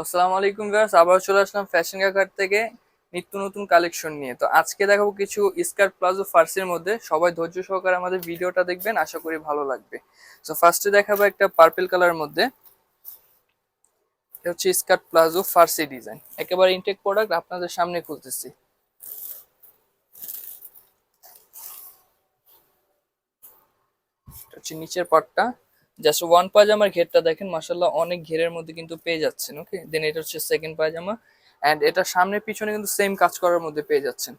আসসালামু আলাইকুম ভিউয়ার্স আবার চলে আসলাম ফ্যাশন কার্ড থেকে নিত্য নতুন কালেকশন নিয়ে। তো আজকে দেখাবো কিছু স্কার্ট প্লাজো ফার্সির মধ্যে। সবাই ধৈর্য সহকারে আমাদের ভিডিওটা দেখবেন, আশা করি ভালো লাগবে। তো ফার্স্টে দেখাবো একটা পার্পল কালারের মধ্যে। হচ্ছে স্কার্ট প্লাজো ফার্সি ডিজাইন একেবারে ইনটেক প্রোডাক্ট আপনাদের সামনে খুলতেছি। হচ্ছে নিচের পার্টটা জাস্ট ওয়ান পায়জামার ঘেরটা দেখেন মাসাল্লাহ অনেক ঘেরের মধ্যে কিন্তু পেয়ে যাচ্ছেন ওকে দেন এটা হচ্ছে সেকেন্ড পায়জামা অ্যান্ড এটা সামনে পিছনে কিন্তু সেম কাজ করার মধ্যে পেয়ে যাচ্ছেন।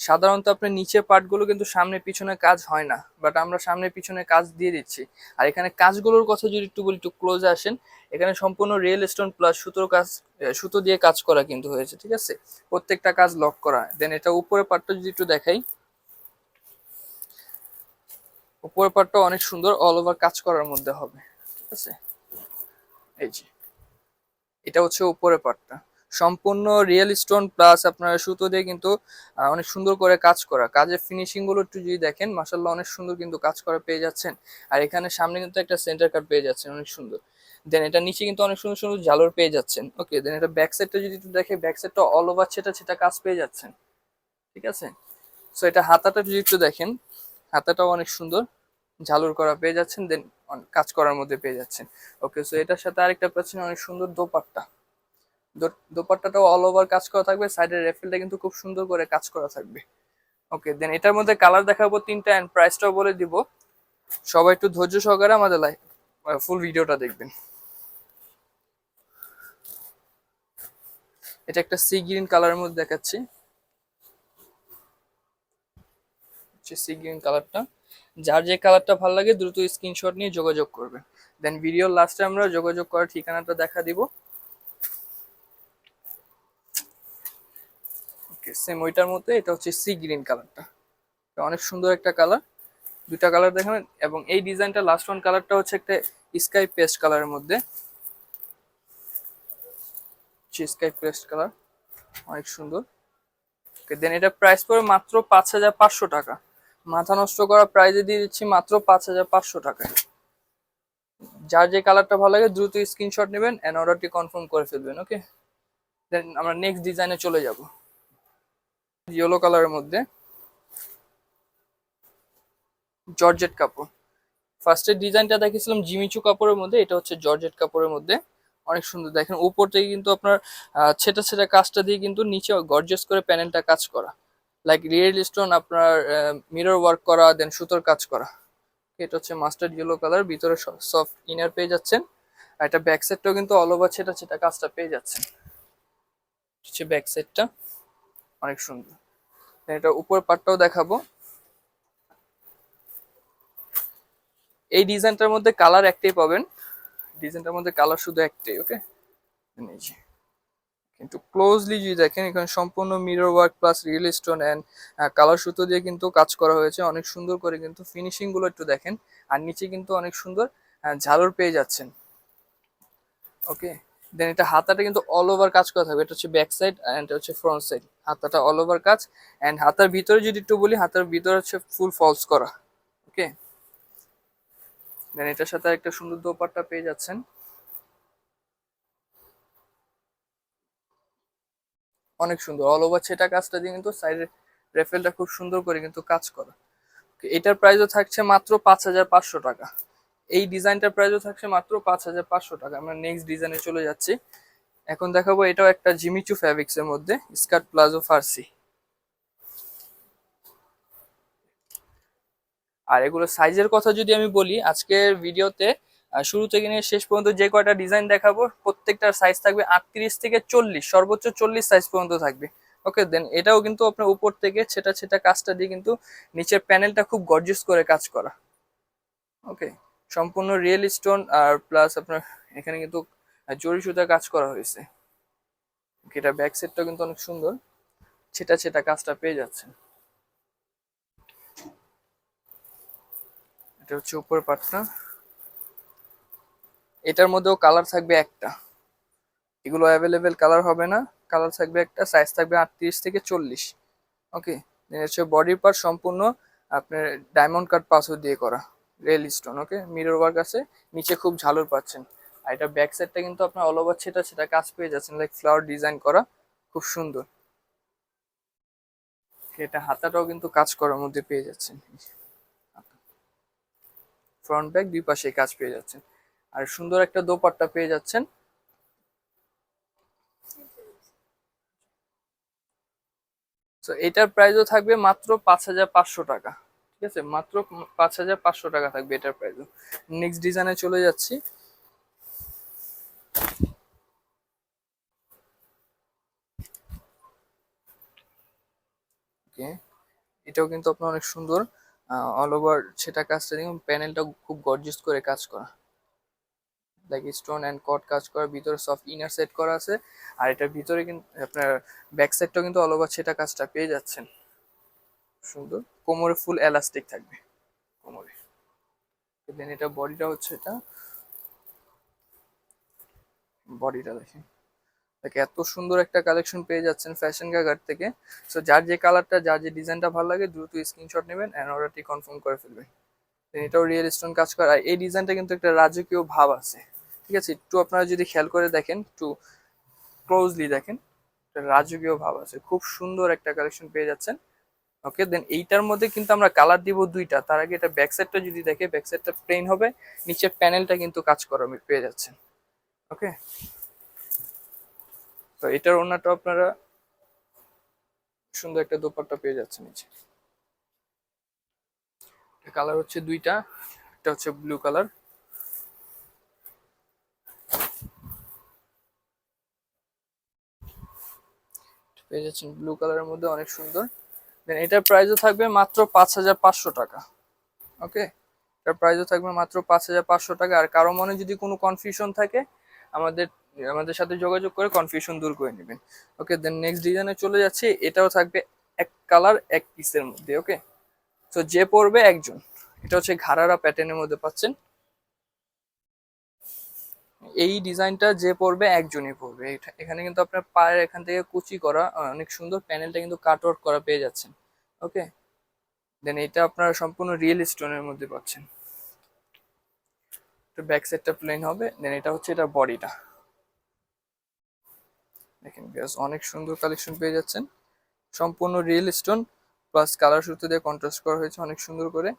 সাধারণত আপনার নিচের পার্টগুলো কিন্তু সামনে পিছনে কাজ হয় না বাট আমরা সামনে পিছনে কাজ দিয়ে দিচ্ছি। আর এখানে কাজগুলোর কথা যদি একটু বলি, একটু ক্লোজে আসেন, এখানে সম্পূর্ণ রিয়েল স্টোন প্লাস সুতোর কাজ সুতো দিয়ে কাজ করা কিন্তু হয়েছে, ঠিক আছে? প্রত্যেকটা কাজ লক করা। দেন এটা উপরের পার্টটা যদি একটু দেখাই উপরের পার্টটা অনেক সুন্দর অল ওভার কাজ করার মধ্যে হবে। ঠিক আছে? এই যে, এটা হচ্ছে উপরের পার্টটা সম্পূর্ণ রিয়েল স্টোন প্লাস আপনার সুতো দিয়ে কিন্তু অনেক সুন্দর করে কাজ করা। কাজের ফিনিশিংগুলো একটু যদি দেখেন মাসাল্লাহ অনেক সুন্দর কিন্তু কাজ করা পেয়ে যাচ্ছেন। আর এখানে সামনে কিন্তু একটা সেন্টার কাট পেয়ে যাচ্ছেন, অনেক সুন্দর। দেন এটা নিচে কিন্তু অনেক সুন্দর সুন্দর ঝালর পেয়ে যাচ্ছেন। ওকে দেন এটা ব্যাক সাইডটা যদি একটু দেখে ব্যাক সাইডটা অল ওভার সেটা সেটা কাজ পেয়ে যাচ্ছেন। ঠিক আছে? সো এটা হাতাটা যদি একটু দেখেন হাতাটাও অনেক সুন্দর। ঝালুর করা পেয়ে যাচ্ছেন দেন কাজ করার মধ্যে পেয়ে যাচ্ছেন। ওকে সো এটার সাথে আরেকটা পাচ্ছেন অনেক সুন্দর দোপাট্টা। দোপাট্টাটাও অল ওভার কাজ করা থাকবে সাইডের রেফেলটা কিন্তু খুব সুন্দর করে কাজ করা থাকবে। ওকে দেন এটার মধ্যে কালার দেখাবো তিনটা অ্যান্ড প্রাইসটাও বলে দিব। সবাই একটু ধৈর্য সহকারে আমাদের লাইভ ফুল ভিডিওটা দেখবেন। এটা একটা সি গ্রিন কালারের মধ্যে দেখাচ্ছি। সি গ্রিন কালারটা যার যে কালারটা ভালো লাগে, দ্রুত স্ক্রিনশট নিয়ে যোগাযোগ করবেন দেন ভিডিওর লাস্টে আমরা যোগাযোগ করার ঠিকানাটা দেখা দিব। ওকে সেম ওইটার মধ্যে, এটা হচ্ছে সি গ্রিন কালারটা অনেক সুন্দর একটা কালার দুটা কালার দেখাবেন, এবং এই ডিজাইনটা লাস্ট ওয়ান কালারটা হচ্ছে একটা স্কাই পেস্ট কালারের মধ্যে। স্কাই পেস্ট কালার অনেক সুন্দর। ওকে দেন এটা প্রাইস পড়বে মাত্র পাঁচ হাজার পাঁচশো টাকা। মাথা নষ্ট করা প্রাইজে দিয়ে দিচ্ছি মাত্র পাঁচ হাজার পাঁচশো টাকায় যার যে কালারটা ভালো লাগে, দ্রুত স্ক্রিনশট নেবেন অ্যান্ড অর্ডারটি কনফার্ম করে ফেলবেন ওকে দেন আমরা নেক্সট ডিজাইনে চলে যাব। ইয়েলো কালারের মধ্যে জর্জেট কাপড়। ফার্স্টের ডিজাইনটা দেখেছিলাম জিমিচু কাপড়ের মধ্যে, এটা হচ্ছে জর্জেট কাপড়ের মধ্যে। অনেক সুন্দর। দেখেন, উপর থেকে কিন্তু আপনার ছেটা ছেটা কাজটা দিয়ে কিন্তু নিচে গর্জেস করে প্যানেলটা কাজ করা। লাইক রিয়েল স্টোন আপনার মিরর ওয়ার্ক করা দেন সুতোর কাজ করা। এটা হচ্ছে মাস্টার্ড ইয়েলো কালার ভিতরে সফট ইনার পেয়ে যাচ্ছেন। আর এটা ব্যাক সাইডটাও কিন্তু অল ওভার সেটা ছেটা কাজটা পেয়ে যাচ্ছেন। হচ্ছে ব্যাক সাইডটা অনেক সুন্দর। এটা উপর পাটটাও দেখাবো। এই ডিজাইনটার মধ্যে কালার একটাই পাবেন। ডিজাইনটার মধ্যে কালার শুধু একটাই ওকে এই যে। কিন্তু ক্লোজলি যদি দেখেন, এখানে সম্পূর্ণ mirror work plus real stone and colour সুতো দিয়ে কিন্তু কাজ করা হয়েছে। অনেক সুন্দর করে কিন্তু ফিনিশিংগুলো একটু দেখেন। আর নিচে কিন্তু অনেক সুন্দর ঝালর পেয়ে যাচ্ছেন। ওকে দেন এটা হাতাটা কিন্তু অল ওভার কাজ করা থাকবে। এটা হচ্ছে ব্যাক সাইড অ্যান্ড এটা হচ্ছে ফ্রন্ট সাইড হাতাটা অল ওভার কাজ। অ্যান্ড হাতার ভিতরে যদি একটু বলি, হাতার ভিতরে হচ্ছে ফুল ফলস করা। ওকে দেন এটার সাথে একটা সুন্দর দোপাট্টা পেয়ে যাচ্ছেন। অনেক সুন্দর। অল ওভার সেটা কাজটা দিয়ে কিন্তু সাইডের রেফেলটা খুব সুন্দর করে কিন্তু কাজ করা। এটার প্রাইসও থাকছে মাত্র পাঁচ হাজার পাঁচশো টাকা। এই ডিজাইনটার প্রাইসও থাকছে মাত্র পাঁচ হাজার পাঁচশো টাকা। আমরা নেক্সট ডিজাইনে চলে যাচ্ছি। এখন দেখাবো এটাও একটা জিমিচু ফ্যাব্রিক্স এর মধ্যে স্কার্ট প্লাজো ফার্সি আর এগুলো সাইজের কথা যদি আমি বলি, আজকের ভিডিওতে শুরু থেকে নিয়ে শেষ পর্যন্ত যে কয়টা ডিজাইন দেখাবো, প্রত্যেকটার সাইজ থাকবে আটত্রিশ থেকে চল্লিশ, সর্বোচ্চ চল্লিশ সাইজ পর্যন্ত থাকবে। ওকে দেন এটাও কিন্তু আপনার উপর থেকে ছেটা ছেটা কাজটা দিয়ে কিন্তু নিচের প্যানেলটা খুব গর্জিয়াস করে কাজ করা। ওকে সম্পূর্ণ রিয়েল স্টোন আর প্লাস আপনার এখানে কিন্তু জরি সুতা কাজ করা হয়েছে। এটা ব্যাক সেটটাও কিন্তু অনেক সুন্দর। ছেটা ছেটা কাজটা পেয়ে যাচ্ছেন। এটা হচ্ছে উপরের পাটটা এটার মধ্যেও কালার থাকবে একটা। এগুলো অ্যাভেলেবেল কালার হবে না। কালার থাকবে একটা সাইজ থাকবে আটত্রিশ থেকে চল্লিশ। ওকে হচ্ছে বডির পার্ট সম্পূর্ণ আপনার ডায়মন্ড কাট পাথর দিয়ে করা। Real stone okay mirror work আছে। নিচে খুব ঝালর পাচ্ছেন। আর এটা ব্যাক সাইডটা কিন্তু আপনার অল ওভার সেটা সেটা কাজ পেয়ে যাচ্ছেন। লাইক ফ্লাওয়ার ডিজাইন করা। খুব সুন্দর। এটা হাতাটাও কিন্তু কাজ করার মধ্যে পেয়ে যাচ্ছেন। ফ্রন্ট ব্যাক দুই পাশে কাজ পেয়ে যাচ্ছেন। আর সুন্দর একটা দোপাট্টা পেয়ে যাচ্ছেন। তো এটার প্রাইসও থাকবে মাত্র পাঁচ হাজার পাঁচশো টাকা। ঠিক আছে? মাত্র পাঁচ হাজার পাঁচশো টাকা থাকবে এটার প্রাইসও নেক্সট ডিজাইনে চলে যাচ্ছি। এটাও কিন্তু আপনার অনেক সুন্দর। অল ওভার সেটা কাজটা দেখুন প্যানেলটা খুব গর্জিয়াস করে কাজ করা। লাইক স্টোন অ্যান্ড কট কাজ করা, ভিতরে সফট ইনার সেট করা আছে, আর এটার ভিতরে কিন্তু আপনার ব্যাক সাইডটাও কিন্তু অল ওভার সেটা কাজটা পেয়ে যাচ্ছেন। সুন্দর। কোমরে ফুল এলাস্টিক থাকবে। কোমরে। দেন এটা বডিটা হচ্ছে এটা। বডিটা দেখেন। দেখে এত সুন্দর একটা কালেকশন পেয়ে যাচ্ছেন ফ্যাশন গাগার থেকে। সো যার যে কালারটা যার যে ডিজাইনটা ভালো লাগে, দ্রুত স্ক্রিনশট নেবেন অ্যান্ড অর্ডারটি কনফার্ম করে ফেলবেন। এটাও রিয়েল স্টোন কাজ করা। আর এই ডিজাইনটা কিন্তু একটা রাজকীয় ভাব আছে। ঠিক আছে, একটু আপনারা যদি খেয়াল করে দেখেন, একটু ক্লোজলি দেখেন রাজকীয় ভাব আছে। খুব সুন্দর একটা কালেকশন পেয়ে যাচ্ছেন। ওকে দেন এইটার মধ্যে কিন্তু আমরা কালার দিব দুইটা। তার আগে এটা ব্যাক সাইডটা যদি দেখে ব্যাক সাইডটা প্লেন হবে, নিচের প্যানেলটা কিন্তু কাজ করা পেয়ে যাচ্ছেন। ওকে তো এটার ওনাটা আপনারা সুন্দর একটা দোপাট্টা পেয়ে যাচ্ছেন নিচে। কালার হচ্ছে দুইটা, একটা হচ্ছে ব্লু কালার পেয়ে যাচ্ছেন ব্লু কালারের মধ্যে, অনেক সুন্দর। দেন এটার প্রাইসও থাকবে মাত্র পাঁচ হাজার পাঁচশো টাকা। ওকে এটার প্রাইসও থাকবে মাত্র পাঁচ হাজার পাঁচশো টাকা। আর কারও মনে যদি কোনো কনফিউশন থাকে, আমাদের আমাদের সাথে যোগাযোগ করে কনফিউশন দূর করে নেবেন। ওকে দেন নেক্সট ডিজাইনে চলে যাচ্ছে। এটাও থাকবে এক কালার এক পিসের মধ্যে। ওকে তো যে পড়বে একজন। এটা হচ্ছে ঘাড়ারা প্যাটার্নের মধ্যে পাচ্ছেন। এই ডিজাইনটা যে পড়বে একজনই পড়বে এখানে কিন্তু আপনার পায়ের এখান থেকে কুচি করা অনেক সুন্দর প্যানেলটা কিন্তু কাট আউট করা পেয়ে যাচ্ছেন। ওকে দেন এটা আপনারা সম্পূর্ণ রিয়েল স্টোনের মধ্যে পাচ্ছেন। তো ব্যাক সাইডটা প্লেন হবে দেন এটা হচ্ছে এটা বডিটা। দেখেন বেশ অনেক সুন্দর কালেকশন পেয়ে যাচ্ছেন। সম্পূর্ণ রিয়েল স্টোন প্লাস কালার সুতো দিয়ে কন্ট্রাস্ট করা হয়েছে অনেক সুন্দর করে।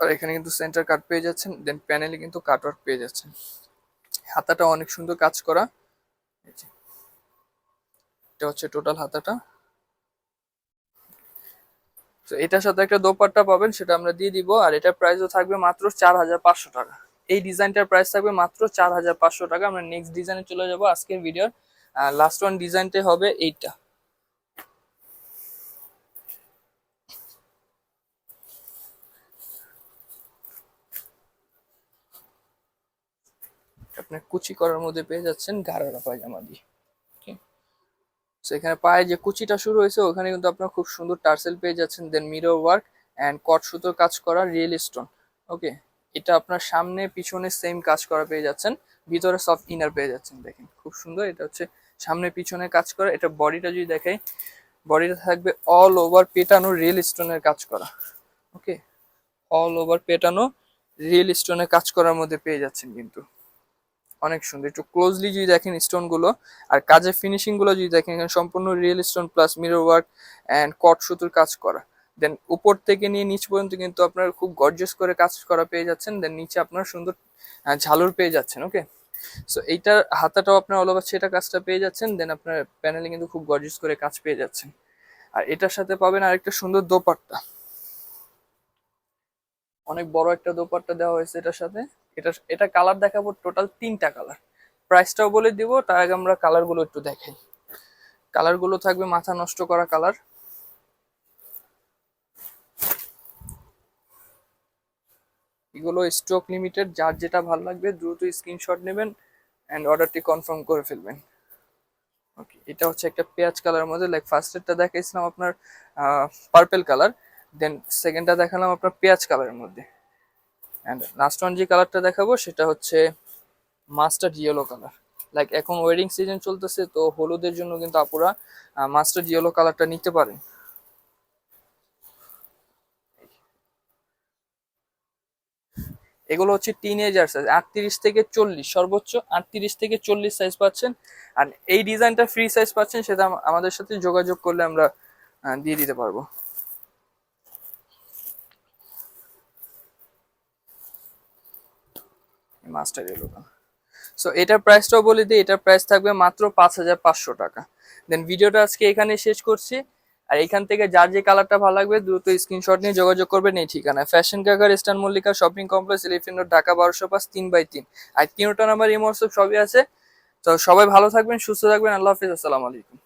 আর এখানে কিন্তু সেন্টার কাট পেয়ে যাচ্ছেন দেন প্যানেলে কিন্তু কাট ওয়ার্ক পেয়ে যাচ্ছেন। হাতাটা অনেক সুন্দর কাজ করা। এটা হচ্ছে টোটাল হাতাটা। তো এটার সাথে একটা দোপাট্টা পাবেন, সেটা আমরা দিয়ে দিব। আর এটার প্রাইসও থাকবে মাত্র চার হাজার পাঁচশো টাকা। এই ডিজাইনটার প্রাইস থাকবে মাত্র চার হাজার পাঁচশো টাকা। আমরা নেক্সট ডিজাইনে চলে যাব আজকের ভিডিওর লাস্ট ওয়ান ডিজাইনটাই হবে এইটা। আপনার কুচি করার মধ্যে পেয়ে যাচ্ছেন গাঢ়রা পায়জামা দিয়ে। তো এখানে পায়ে যে কুচিটা শুরু হয়েছে, ওখানে কিন্তু আপনার খুব সুন্দর টার্সেল পেয়ে যাচ্ছেন then mirror work and cut সুতোর কাজ করা রিয়েল স্টোন ওকে এটা আপনার সামনে, পিছনে সেম কাজ করা পেয়ে যাচ্ছেন, ভিতরে সফট ইনার পেয়ে যাচ্ছেন, দেখেন খুব সুন্দর। এটা হচ্ছে সামনে, পিছনে কাজ করা। এটা বডিটা যদি দেখাই বডিটা থাকবে অল ওভার পেটানো রিয়েল স্টোনের কাজ করা। ওকে অল ওভার পেটানো রিয়েল স্টোনের কাজ করার মধ্যে পেয়ে যাচ্ছেন কিন্তু। অনেক সুন্দর। একটু ক্লোজলি যদি দেখেন স্টোনগুলো, আর কাজের ফিনিশিংগুলো যদি দেখেন, এখানে সম্পূর্ণ real stone plus mirror work and cut সুতোর কাজ করা। দেন উপর থেকে নিয়ে নিচ পর্যন্ত কিন্তু আপনার খুব গর্জিয়াস করে কাজ করা পেয়ে যাচ্ছেন। দেন নিচে আপনার সুন্দর ঝালুর পেয়ে যাচ্ছেন ওকে সো এইটার হাতাটাও আপনার অল ওভার সেটা কাজটা পেয়ে যাচ্ছেন। দেন আপনার প্যানেলে কিন্তু খুব গর্জিয়াস করে কাজ পেয়ে যাচ্ছেন। আর এটার সাথে পাবেন আরেকটা সুন্দর দোপাট্টা। অনেক বড় একটা দোপাট্টা দেওয়া হয়েছে এটার সাথে। এটা এটা কালার দেখাবো টোটাল তিনটা কালার প্রাইসটাও বলে দিব, তার আগে আমরা কালারগুলো একটু দেখাই। কালারগুলো থাকবে মাথা নষ্ট করা কালার এগুলো স্টক লিমিটেড যার যেটা ভালো লাগবে দ্রুত স্ক্রিনশট নেবেন অ্যান্ড অর্ডারটি কনফার্ম করে ফেলবেন। ওকে এটা হচ্ছে একটা পেঁয়াজ কালারের মধ্যে লাইক ফার্স্টেরটা দেখাইছিলাম আপনার পার্পেল কালার দেন সেকেন্ডটা দেখালাম আপনার পেঁয়াজ কালারের মধ্যে। অ্যান্ড লাস্ট ওয়ান যে কালারটা দেখাবো সেটা হচ্ছে মাস্টার্ড ইয়েলো কালার লাইক এখন ওয়েডিং সিজন চলতেছে, তো হলুদের জন্য কিন্তু আপুরা মাস্টার্ড ইয়েলো কালারটা নিতে পারেন। এগুলো হচ্ছে টিনেজার সাইজ আটত্রিশ থেকে চল্লিশ, সর্বোচ্চ আটত্রিশ থেকে চল্লিশ সাইজ পাচ্ছেন। আর এই ডিজাইনটা ফ্রি সাইজ পাচ্ছেন, সেটা আমাদের সাথে যোগাযোগ করলে আমরা দিয়ে দিতে পারব। মাস্টার ইয়েলো সো এটার প্রাইসটাও বলে দিই, এটার প্রাইস থাকবে মাত্র পাঁচ হাজার পাঁচশো টাকা। দেন ভিডিওটা আজকে এখানে শেষ করছি। আর এখান থেকে যার যে কালারটা ভালো লাগবে, দ্রুত স্ক্রিনশট নিয়ে যোগাযোগ করবেন এই ঠিকানায় ফ্যাশন কাকার eastern Mallika shopping complex Elephant Dhaka বারোশো পাঁচ তিন বাই তিন। আর তিনটা নাম্বার ইমোটসব সবই আছে। তো সবাই ভালো থাকবেন, সুস্থ থাকবেন। আল্লাহ হাফিজ, আসসালামু আলাইকুম।